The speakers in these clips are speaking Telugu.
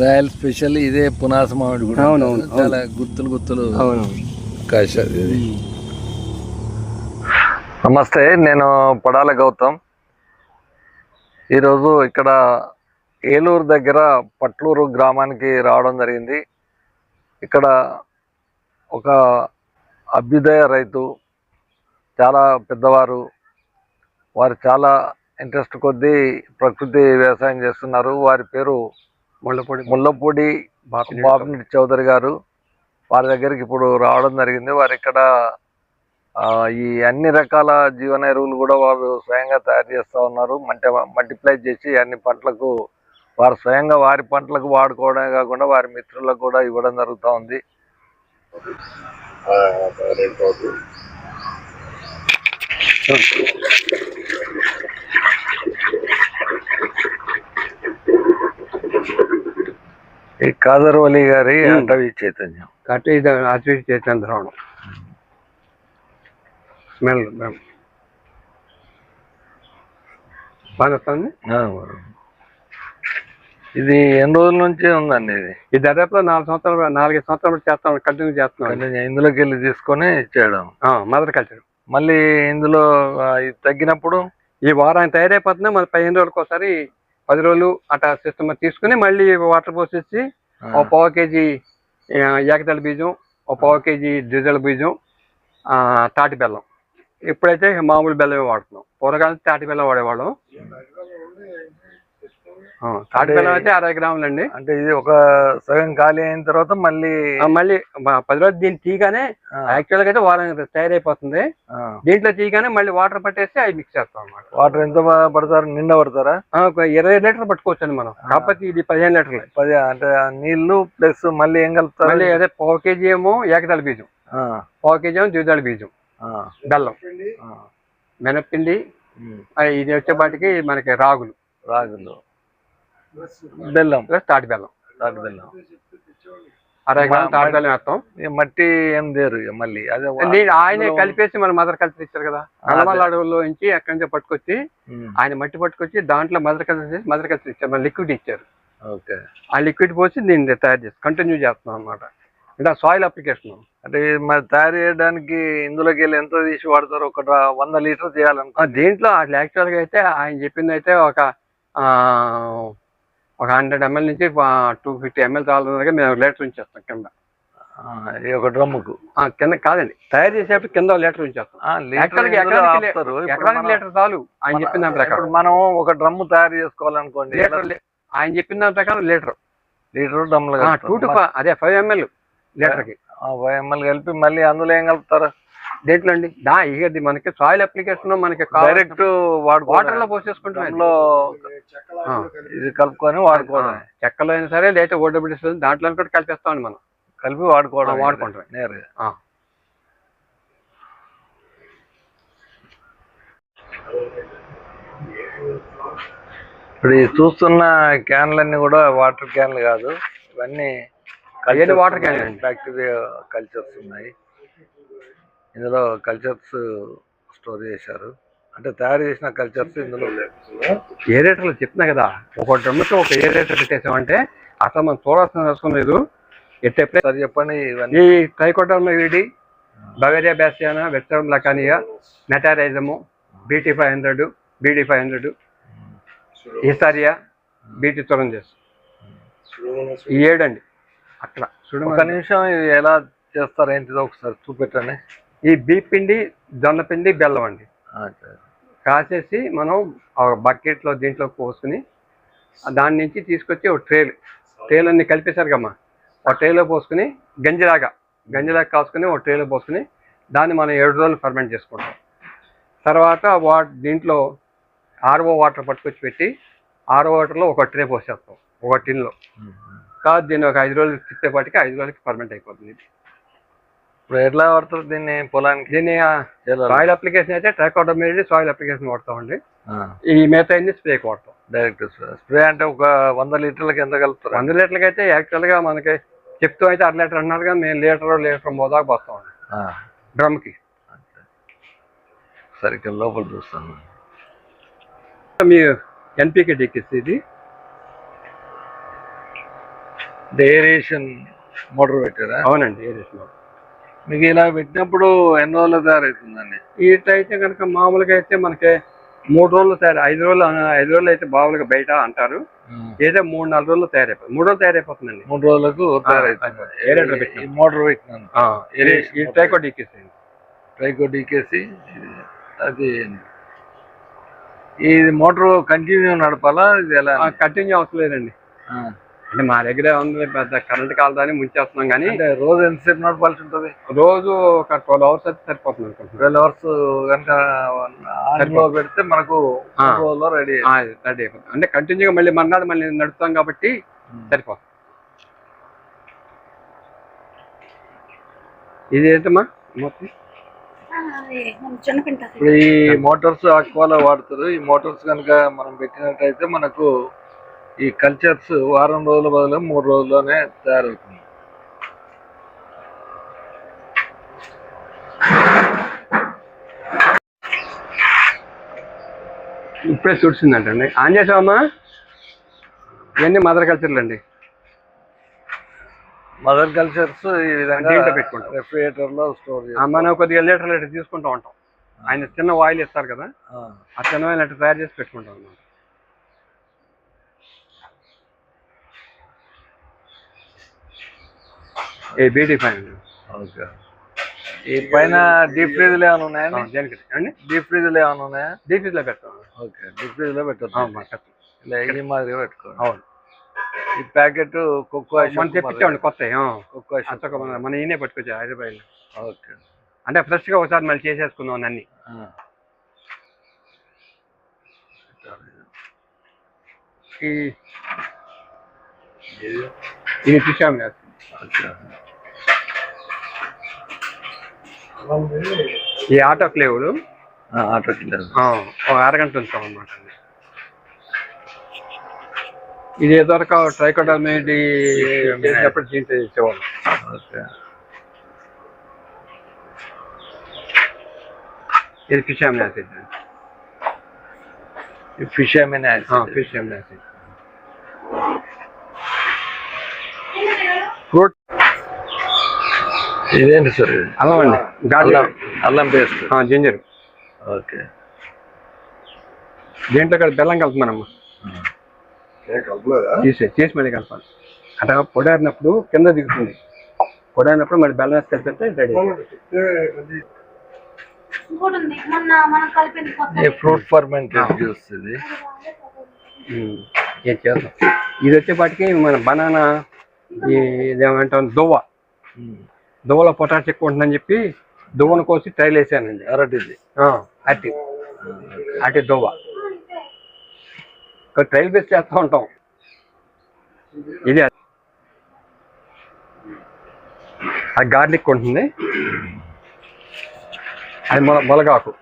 రాయల్ స్పెషల్ ఇదే పునాస మామిడి కూడా. అవునవును. చాలా గుత్తులు గుత్తులు అవును కాశారు ఇది. నమస్తే నేను పడాల గౌతమ్. ఈరోజు ఇక్కడ ఏలూరు దగ్గర పట్లూరు గ్రామానికి రావడం జరిగింది. ఇక్కడ ఒక అభ్యుదయ రైతు చాలా పెద్దవారు వారు చాలా ఇంట్రెస్ట్ కొద్దీ ప్రకృతి వ్యవసాయం చేస్తున్నారు. వారి పేరు ముళ్ళపొడి ముల్లపూడి బాపినేని బాపినేని చౌదరి గారు వారి దగ్గరికి ఇప్పుడు రావడం జరిగింది. వారు ఇక్కడ ఈ అన్ని రకాల జీవన ఎరువులు కూడా వారు స్వయంగా తయారు చేస్తూ ఉన్నారు. మల్టి మల్టిప్లై చేసి అన్ని పంటలకు వారు స్వయంగా వారి పంటలకు వాడుకోవడమే కాకుండా వారి మిత్రులకు కూడా ఇవ్వడం జరుగుతూ ఉంది. ఈ కాదర్వలి గారి. అటవీ చైతన్యం. కట్టి ఇది అటు ఇటు చేసిన ద్రావణం స్మెల్ ఇది ఎన్ని రోజుల నుంచి ఉందండి ఇది? ఈ దర్యాప్తులో నాలుగు సంవత్సరాలు నాలుగైదు సంవత్సరాలు చేస్తాం కంటిన్యూ చేస్తున్నాం. ఇందులోకి వెళ్ళి తీసుకొని చేయడం మదర్ కల్చర్. మళ్ళీ ఇందులో తగ్గినప్పుడు? ఈ వారానికి తయారైపోతుంది? మన పదిహేను రోజులకు ఒకసారి పది రోజులు అట్లా సిస్టమ్ తీసుకుని మళ్ళీ వాటర్ పోసేసి ఒక పావు కేజీ ఏకదళ బీజం ఒక పావు కేజీ ద్విదళ బీజం ఆ, తాటి బెల్లం. ఇప్పుడైతే మామూలు బెల్లమే వాడుతున్నాం. పూర్వకాలం తాటి బెల్లం వాడేవాళ్ళం. తాటి బెల్లం అయితే అరవై గ్రాములు అండి అంటే ఇది ఒక సగం ఖాళీ అయిన తర్వాత మళ్ళీ మళ్ళీ పది రోజులు దీన్ని తీయగానే ఆ, యాక్చువల్గా అయితే వారం తయారైపోతుంది. దీంట్లో తీయగానే మళ్ళీ వాటర్ పట్టేసి అవి మిక్స్ చేస్తాం అన్నమాట. వాటర్ ఎంత పడతారు? నిండా పడతారా? ఇరవై లీటర్లు పట్టుకోవచ్చండి మనం. కాకపోతే ఇది పదిహేను లీటర్లు. పది అంటే నీళ్ళు ప్లస్ మళ్ళీ ఏం కలుపుతారు? మళ్ళీ అదే పావు కేజీ ఏమో ఏకదళ బీజం. పావు కేజీ ఏమో ద్విదళ బీజం. బెల్లం. మినప్పిండి ఇది వచ్చేపాటికి మనకి రాగులు. రాగులు. బెల్లం. ప్లస్ తాటి బెల్లం. తాటి బెల్లం. అరవై గ్రాములు తాటి బెల్లం వేస్తాం. మట్టి ఏం దేరు ఇక మళ్ళీ. అదే ఆయనే కలిపేసి మన మదర్ కల్చర్ ఇచ్చారు కదా. నల్లమల్ల అడవుల్లో నుంచి అక్కడి నుంచి పట్టుకొచ్చి ఆయన మట్టి పట్టుకొచ్చి దాంట్లో మదర్ కల్చర్ చేసి మదర్ కల్చర్ ఇచ్చారు. మన లిక్విడ్ ఇచ్చారు. ఓకే. ఆ లిక్విడ్ పోసి దీన్ని తయారు చేసి కంటిన్యూ చేస్తున్నాం అనమాట అంటే సాయిల్ అప్లికేషన్. అంటే మరి తయారు చేయడానికి ఇందులోకి వెళ్ళి ఎంత తీసి వాడతారు? ఒక వంద లీటర్ చేయాలనుకో దీంట్లో యాక్చువల్గా అయితే ఆయన చెప్పింది అయితే ఒక ఆ, ఒక హండ్రెడ్ ఎంఎల్ నుంచి టూ ఫిఫ్టీ ఎంఎల్ చాలు మేము లీటర్ ఉంచేస్తాం కింద. ఒక డ్రమ్ముకు. ఆ, కింద కాదండి. తయారు చేసేటప్పుడు కింద లీటర్ ఉంచేస్తాం. ఆ, లీటర్ ఎకరానికి చాలు ఆయన చెప్పిన దాని ప్రకారం. మనం ఒక డ్రమ్ము తయారు చేసుకోవాలనుకోండి లీటర్ ఆయన చెప్పిన దాని ప్రకారం లీటర్. లీటర్ డ్రమ్ములు టూ టు అదే ఫైవ్ ఎంఎల్ లీటర్కి. ఎంఎల్ కలిపి మళ్ళీ అందులో ఏం కలుపుతారు? దేంట్లో అండి దా ఇక ఇది మనకి సాయిల్ అప్లికేషన్ మనకి డైరెక్ట్ వాటర్లో పోసేసుకుంటాం డ్రమ్లో ఇది కలుపుకొని వాడుకోవడం. చెక్కలో అయినా సరే లేదా ఓడబిడిస్ దాంట్లో కూడా కలిపేస్తామండి మనం. కలిపి వాడుకోవడం వాడుకుంటాం. నేరుగా. ఆ. ఇప్పుడు ఈ చూస్తున్న క్యాన్లన్నీ కూడా వాటర్ క్యాన్లు కాదు. ఇవన్నీ can అండి. బ్యాక్టీరియా కల్చర్స్ ఉన్నాయి ఇందులో కల్చర్స్ స్టోర్ చేశారు. అంటే తయారు చేసిన కల్చర్స్ ఇందులో ఏరేటర్లు చెప్తున్నా కదా ఒక డ్రమ్కి ఒక ఏరేటర్ పెట్టేసామంటే అసలు మనం చూడాల్సిన అవసరం లేదు. ఎట్టే సరే చెప్పండి ఇవన్నీ. ఈ ట్రైకోటర్మ వీడి బవేరియా బ్యాసియానా వెస్టర్న్ లకానియా మెటారైజము BT five hundred BD five hundred ఈసారియా BT తురంజెస్ ఈ ఏడండి. అక్కడ చూడు ఒక నిమిషం ఇది ఎలా చేస్తారు ఏంటిదో ఒకసారి చూపెట్టండి. ఈ బీప్ పిండి జొన్న పిండి బెల్లం అండి. కాసేసి మనం ఒక బకెట్లో దీంట్లో పోసుకుని దాని నుంచి తీసుకొచ్చి ఒక ట్రేలు ట్రేలు అన్ని కలిపేశారు కమ్మా ఒక ట్రేలో పోసుకుని గంజిలాగా గంజిలాగా కాసుకుని ఒక ట్రేలో పోసుకుని దాన్ని మనం ఏడు రోజులు ఫర్మెంట్ చేసుకుంటాం. తర్వాత వా దీంట్లో ఆర్ఓ వాటర్ పట్టుకొచ్చి పెట్టి ఆర్ఓ వాటర్లో ఒక ట్రే పోసేస్తాం ఒక టిన్లో. కాదు దీన్ని ఒక ఐదు రోజులు తిప్పేపాటికి ఐదు రోజులకి ఫర్మెంట్ అయిపోతుంది. ఇప్పుడు ఎట్లా వాడతారు దీన్ని పొలానికి? దీన్ని. సాయిల్ అప్లికేషన్ అయితే ట్రాకోడోమేడి సాయిల్ అప్లికేషన్ వాడతామండి. ఈ మిగతా అన్ని స్ప్రేకి వాడతాం. డైరెక్ట్ స్ప్రే అంటే ఒక వంద లీటర్లకి ఎంత కలుపుతారు? వంద లీటర్లకి అయితే యాక్చువల్గా మనకి చెప్తూ అయితే అర లీటర్ అన్నారు కానీ మేము లీటర్ లీటర్ మోదాకు పోస్తామండి. ఆ, డ్రమ్కి. సరే ఇక్కడ లోపల చూస్తాను. మీ ఎన్పికే డిక్కిస్ ఇది? ఏరియేషన్ మోటార్ పెట్టారా? అవునండి ఏరియేషన్ మీకు ఇలా పెట్టినప్పుడు ఎన్ని రోజులు తయారవుతుందండి అయితే కనుక మామూలుగా అయితే మనకి మూడు రోజులు తయారు ఐదు రోజులు ఐదు రోజులు అయితే బావులుగా బయట అంటారు. ఏదో మూడు నాలుగు రోజులు తయారైపోతుంది. మూడు రోజులు తయారైపోతుందండి. మూడు రోజులకు. ఈ మోటార్ పెట్టినాను. ట్రైకో డీకేసి. ట్రైకో డీకేసి అది ఈ మోటార్ కంటిన్యూ నడపాలా ఇది ఎలా? కంటిన్యూ అవసరం లేదండి. అంటే మా దగ్గర ఉంది పెద్ద కరెంట్ కాలదాన్ని ముంచేస్తున్నాం కానీ అంటే రోజు ఎంతసేపు నడపాల్సి ఉంటుంది? రోజు ఒక ట్వెల్వ్ అవర్స్ అయితే సరిపోతుంది ట్వెల్వ్ అవర్స్ కనుక ఆన్లో పెడితే మనకు రోజుల్లో రెడీ ఆ, రెడీ అయిపోతుంది. అంటే కంటిన్యూగా మళ్ళీ మర్నాడు మళ్ళీ నడుపుతాం కాబట్టి సరిపోతుంది. ఇది ఏంటమ్మా? మొత్తం? చిన్న పింట ఇప్పుడు ఈ మోటార్స్ అక్వాలో వాడతారు. ఈ మోటార్స్ కనుక మనం పెట్టినట్టయితే మనకు ఈ కల్చర్స్ వారం రోజుల బదులు మూడు రోజుల్లోనే తయారవుతుంది ఇప్పుడే చూసిందంటండి. ఆన్ చేసావమ్మా ఇవన్నీ మదర్ కల్చర్లు అండి. మదర్ కల్చర్స్ ఈ విధంగా పెట్టుకుంటాం. రెఫ్రిజరేటర్లో స్టోర్ మనం కొద్దిగా లీటర్ లీటర్ తీసుకుంటూ ఉంటాం. ఆయన చిన్న ఆయిల్ ఇస్తారు కదా. ఆ. చిన్న ఆయిల్ అట్లా తయారు చేసి పెట్టుకుంటాం అన్నమాట. A BT fine okay. ఈ పైన డీప్ ఫ్రీజ్లు ఏమైనా ఉన్నాయా దేనికి అండి డీప్ ఫ్రీజ్లు ఏమైనా ఉన్నాయా? డీపీలో పెడతాం ఓకే డీప్ ఫ్రీజ్లో అవును, పెడతాం. ఇలా ఈ మాదిరిగా పెట్టుకోండి. అవును. ఈ ప్యాకెట్ కుక్కో మనం తెప్పించామండి కొత్త కుక్కో మన ఈయనే పట్టుకొచ్చా హైదరాబాద్ ఓకే. అంటే ఫ్రెష్గా ఒకసారి మళ్ళీ చేసేసుకుందాం అన్ని. ఈ ఇది చూసాము ఈ ఆటో క్లేవులు ఆ, ఆటో ఒక అరగంట ఉంచాం అనమాట ఇది ఏదొరక ట్రైకోడర్మేడి చేసేటప్పుడు దీంట్లో ఇచ్చేవాళ్ళు. ఓకే. ఇది ఫిష్ యాసిడ్? ఈ fish amino acid? Fish acid. Fruit ఇదేంటి సార్? అల్లం అండి. అల్లం. అల్లం పేస్ట్. జింజర్. ఓకే. దీంట్లో కూడా బెల్లం కలుపుతున్నానమ్మా తీసే చేసి మళ్ళీ కలపాలి. అట్లా పొడారినప్పుడు కింద దిగుతుంది. పొడారినప్పుడు మళ్ళీ బెల్లం వేసి కలిపితే రెడీ ఫ్రూట్ ఫర్మెంటెడ్ జ్యూస్ ఇది. ఇది వచ్చేపాటికి మన బనానా ఈ ఇదేమంటాం దువ్వ. దువ్వలో పొటాష్ ఎక్కువ ఉంటుందని చెప్పి దువ్వను కోసి ట్రైల్ వేసానండి. అరటిది. అట్టి అట్టి దువ్వ ట్రైల్ బేస్ చేస్తూ ఉంటాం. ఇది అది గార్లిక్ ఉంటుంది. అది మొల మొలగాకు.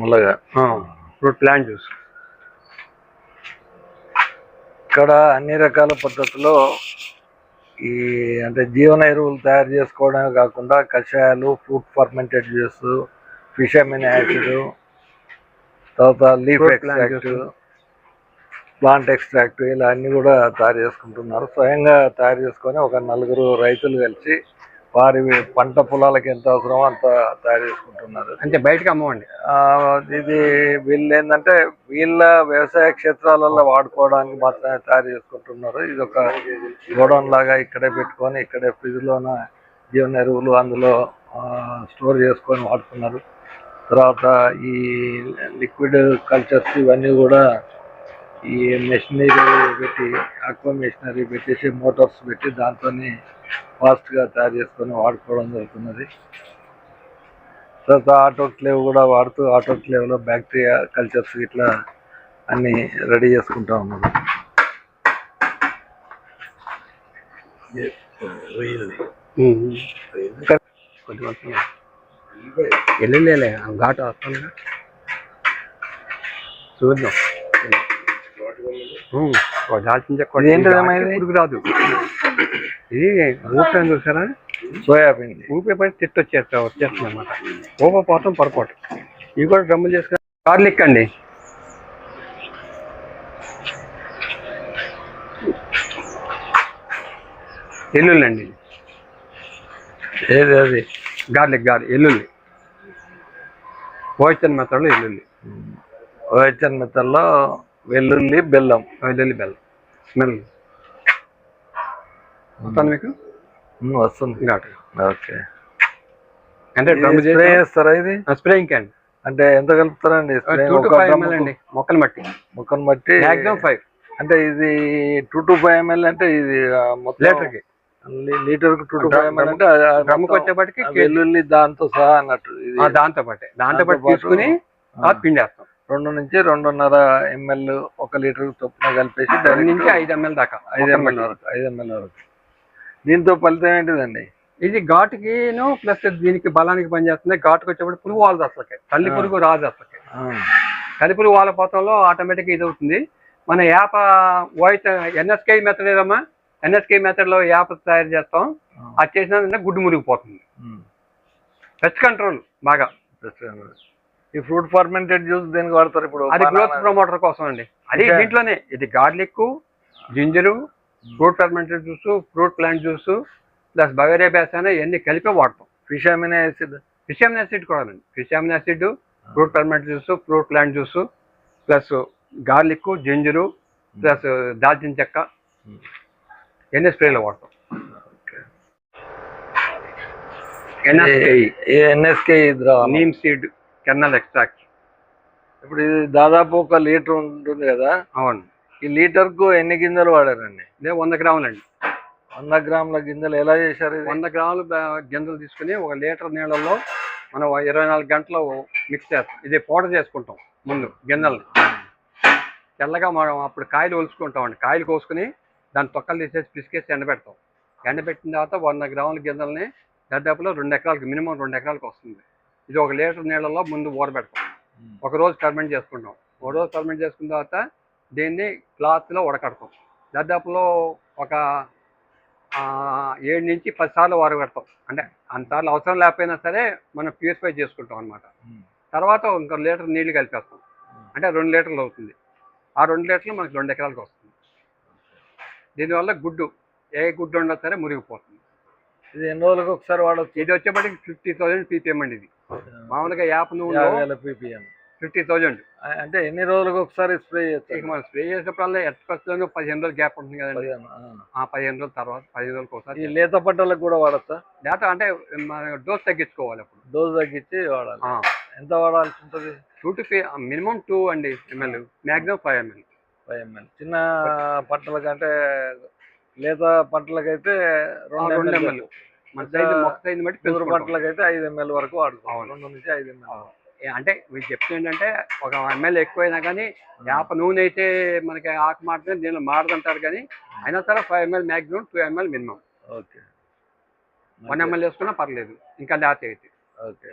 ముల్లగా ఫ్రూట్ ప్లాంట్ జ్యూస్. ఇక్కడ అన్ని రకాల పద్ధతిలో ఈ అంటే జీవన ఎరువులు తయారు చేసుకోవడమే కాకుండా కషాయాలు fruit fermented juice fish amino acid తర్వాత లీఫ్ ఎక్స్ట్రాక్ట్ ప్లాంట్ ఎక్స్ట్రాక్ట్ ఇలా అన్ని కూడా తయారు చేసుకుంటున్నారు. స్వయంగా తయారు చేసుకొని ఒక నలుగురు రైతులు కలిసి వారి పంట పొలాలకు ఎంత అవసరమో అంత తయారు చేసుకుంటున్నారు. అంటే బయటకు అమ్మవండి. ఇది వీళ్ళు ఏంటంటే వీళ్ళ వ్యవసాయ క్షేత్రాలలో వాడుకోవడానికి మాత్రమే తయారు చేసుకుంటున్నారు. ఇది ఒక గోడౌన్ లాగా ఇక్కడే పెట్టుకొని ఇక్కడే ఫ్రిడ్జ్లోన జీవన ఎరువులు అందులో స్టోర్ చేసుకొని వాడుతున్నారు. తర్వాత ఈ లిక్విడ్ కల్చర్స్ ఇవన్నీ కూడా ఈ మెషినరీ పెట్టి ఆక్వా మెషినరీ పెట్టేసి మోటార్స్ పెట్టి దాంతోని ఫాస్ట్గా తయారు చేసుకొని వాడుకోవడం జరుగుతున్నది. తర్వాత ఆటో క్లేవ్ కూడా వాడుతూ ఆటో క్లేవ్లో బ్యాక్టీరియా కల్చర్స్ ఇట్లా అన్ని రెడీ చేసుకుంటా ఉన్నారు వెళ్ళలే ఘాటు వస్తుందిగా చూద్దాం దాల్చిన చెక్క రాదు. ఇది ఊపిరి చూసారా? సోయాబీన్. ఊపిరి పడి తిట్టు వచ్చేస్తా వచ్చేస్తుంది అనమాట ఊప పోతాం పొరపాటు. ఇవి కూడా డ్రమ్ములు చేసుకుని గార్లిక్ అండి. ఎల్లుల్లి అండి. ఏది అది గార్లిక్ గార్లిక్ ఎల్లుల్లి. పోయిచన్ మెత్తడ్లో ఎల్లుల్లి. ఓహెచ్ఎన్ మెత్తల్లో వెల్లుల్లి బెల్లం. వెల్లుల్లి బెల్లం. స్మెల్. వస్తాను మీకు? వస్తుంది. ఘాటు ఓకే. అంటే డ్రమ్ స్ప్రే చేస్తారా ఇది? Spraying can. అంటే ఎంత కలుపుతారండి? టూ టు ఒక ఫైవ్? ఎంఎల్ అండి మట్టి. ముక్కను బట్టి మ్యాక్సిమం ఫైవ్. అంటే ఇది టూ టు ఫైవ్ ఎంఎల్ అంటే ఇది లీటర్కి. లీటర్కు టూ టు ఫైవ్ ఎంఎల్ అంటే డ్రమ్కి వచ్చేపటికి వెల్లుల్లి దాంతో సహా అన్నట్టు ఇది. దాంతో పాటే. దాంతో పాటు తీసుకుని పిండేస్తాం. రెండు నుంచి రెండున్నర ఎంఎల్ ఒక లీటర్ చొప్పున కలిపేసి direct నుంచి ఐదు ఎంఎల్ దాకా. ఐదు ఎంఎల్ మట్టి. వరకు ఐదు ఎంఎల్ వరకు. దీంతో ఫలితం ఏంటిదండి? ఇది ఘాటుకిను ప్లస్ దీనికి బలానికి పనిచేస్తుంది. ఘాటుకు వచ్చేప్పుడు పురుగు వాళ్ళది అసలుకి. తల్లి. పురుగు రాదు అసలుకి. తల్లి పురుగు వాళ్ళ పోతంలో ఆటోమేటిక్ ఇది అవుతుంది మన యాప వైట్ ఎన్ఎస్కే మెథడ్ ఏదమ్మా? ఎన్ఎస్కే మెథడ్లో యాప తయారు చేస్తాం. అది చేసిన గుడ్డు మురిగిపోతుంది. పెస్ట్ కంట్రోల్ బాగా. ఈ ఫ్రూట్ ఫర్మెంటెడ్ జ్యూస్ దేనికి వాడతారు ఇప్పుడు? అది గ్రోత్ ప్రమోటర్ కోసం అండి అది దీంట్లోనే ఇది garlic ginger fruit fermented juice fruit plant juice plus Beauveria బ్యాస్ అనే ఇవన్నీ కలిపి వాడతాం. Fish amino acid fish amino acid కూడా అండి. Fish amino acid fruit ferment juice fruit plant juice plus garlic ginger plus దాల్చిన చెక్క. ఎన్ని స్ప్రేలో వాడతాం? NSKE. Neem seed kernel extract. ఇప్పుడు ఇది దాదాపు ఒక లీటర్ ఉంటుంది కదా? అవును. ఈ లీటర్కు ఎన్ని గింజలు వాడారండి? ఇదే వంద గ్రాములండి. వంద గ్రాముల గింజలు ఎలా చేశారు ఇది? వంద గ్రాములు బ- గింజలు తీసుకుని ఒక లీటర్ నీళ్ళల్లో మనం ఇరవై నాలుగు గంటలు మిక్స్ చేస్తాం. ఇది పౌడర్ చేసుకుంటాం ముందు గింజల్ని. తెల్లగా మనం అప్పుడు కాయలు ఒలుచుకుంటాం అండి కాయలు కోసుకుని దాని తొక్కలు తీసేసి పిసికేసి ఎండబెడతాం. ఎండబెట్టిన తర్వాత వంద గ్రాముల గింజల్ని దాదాపులో రెండు ఎకరాలకు మినిమం రెండు ఎకరాలకు వస్తుంది. ఇది ఒక లీటర్ నీళ్ళలో ముందు ఊరబెడతాం. ఒక రోజు ఫర్మెంట్ చేసుకుంటాం. ఒక రోజు ఫర్మెంట్ చేసుకున్న తర్వాత దీన్ని క్లాత్లో ఉడకడతాం. దాదాపులో ఒక ఏడు నుంచి పది సార్లు వారబెడతాం అంటే అంతసార్లు అవసరం లేకపోయినా సరే మనం ప్యూరిఫై చేసుకుంటాం అనమాట. తర్వాత ఇంకో లీటర్ నీళ్ళు కలిపేస్తాం. అంటే రెండు లీటర్లు అవుతుంది. ఆ రెండు లీటర్లు మనకి రెండు ఎకరాలకు వస్తుంది. దీనివల్ల గుడ్డు ఏ గుడ్డు ఉన్నా సరే మురిగిపోతుంది. ఇది ఎన్ని రోజులకు ఒకసారి వాడచ్చు? ఇది వచ్చేప్పటికి ఫిఫ్టీ థౌజండ్ పీపీఎం అండి ఇది. మామూలుగా యాప్ వేల ppm. Fifty thousand. అంటే ఎన్ని రోజులకు ఒకసారి స్ప్రే ఇక చేస్తారు మనం స్ప్రే చేసేప్పుడల్లా ఎట్టుకొస్తాను పదిహేను రోజులు గ్యాప్ ఉంటుంది కదండి. పదిహేను, రోజుల తర్వాత పదిహేను రోజులకు ఈ ఒకసారి లేత పట్టలకు కూడా వాడచ్చా? డేటా అంటే మన డోస్ తగ్గించుకోవాలి అప్పుడు. డోస్ తగ్గించి వాడాలి. ఎంత వాడాల్సి ఉంటుంది? టూ టు మినిమం టూ అండి ml. Maximum five ml. Five ml. చిన్న పంటల కంటే లేత పంటలకైతే రెండు రెండు ఎంఎల్ మన సైజు మొక్క సైజు బట్టి పెంచుకుంటాం. పంటలకైతే ఐదు ఎంఎల్ వరకు వాడుతాం. అవును. రెండు నుంచి ఐదు ఎంఎల్. అంటే మీరు చెప్తుంది ఏంటంటే ఒక ఎంఎల్ ఎక్కువైనా కానీ వేప నూనె అయితే మనకి ఆకు మాత్రమే దీనిలో మాడదంటారు కానీ అయినా సరే five ml maximum two ml minimum. Okay. One ml వేసుకున్నా పర్లేదు ఇంకా లేత అయితే ఓకే.